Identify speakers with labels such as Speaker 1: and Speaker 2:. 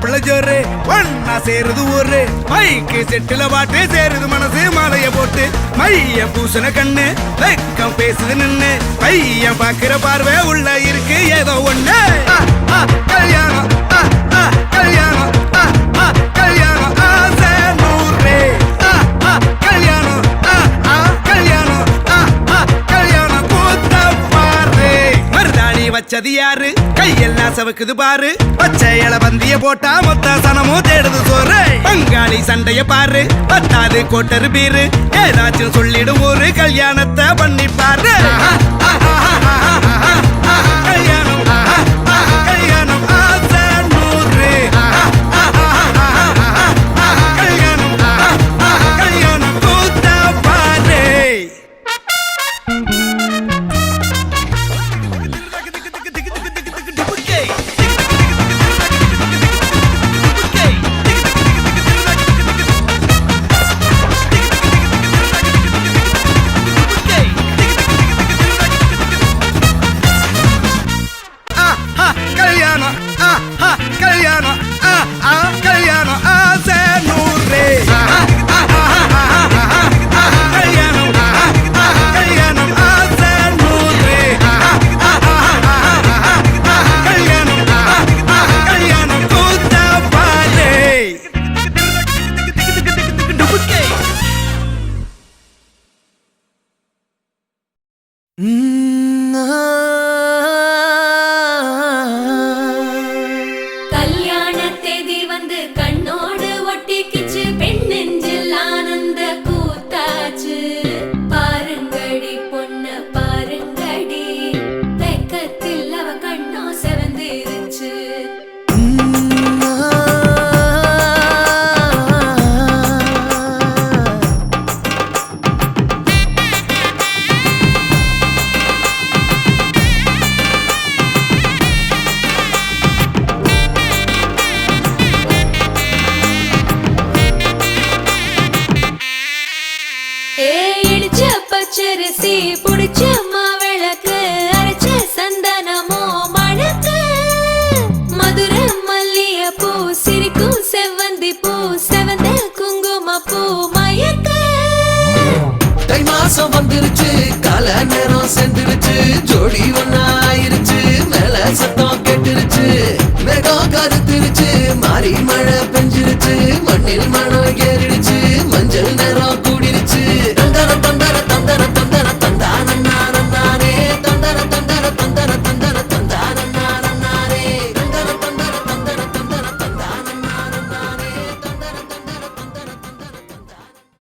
Speaker 1: பிள்ளை ஜோரு. ஒன்னா சேருது ஊரு. மைக்கு செட்டுல பாட்டு சேருது மனசு மாலைய போட்டு. மைய பூசண கண்ணு வெக்கம் பேசுது நின்னு. பையன் பாக்குற பார்வை உள்ள இருக்கு ஏதோ ஒண்ணு. வச்சது யாரு? கையெல்லாம் சவுக்குது பாரு. பச்சை இல பந்திய போட்டா மொத்த சனமும் தேடுது சோறு. பங்காளி சண்டைய பாரு. பத்தாது கோட்டரு பீரு. ஏதாச்சும் சொல்லிடும் ஒரு கல்யாணத்தை பண்ணி பாரு கல்யாணம் கல்யாணம் கல்யாணம் ஆசை நூறு
Speaker 2: பச்சரிசி புடிச்ச மாவிளக்கு அரைச்ச சந்தனமோ மணக்கு. மதுர மல்லிய பூ சிரிக்கும் செவ்வந்தி பூ செவந்த குங்கும பூ மயக்க.
Speaker 3: தை மாசம் வந்துருச்சு கால நேரம் சென்றுருச்சு ஜோடி ஒன்னா ஆயிருச்சு மேல சத்தம் கெட்டுருச்சு. மேகம் கருத்துருச்சு மாறி மழை பெஞ்சிருச்சு மண்ணில் மனம் ஏறிடு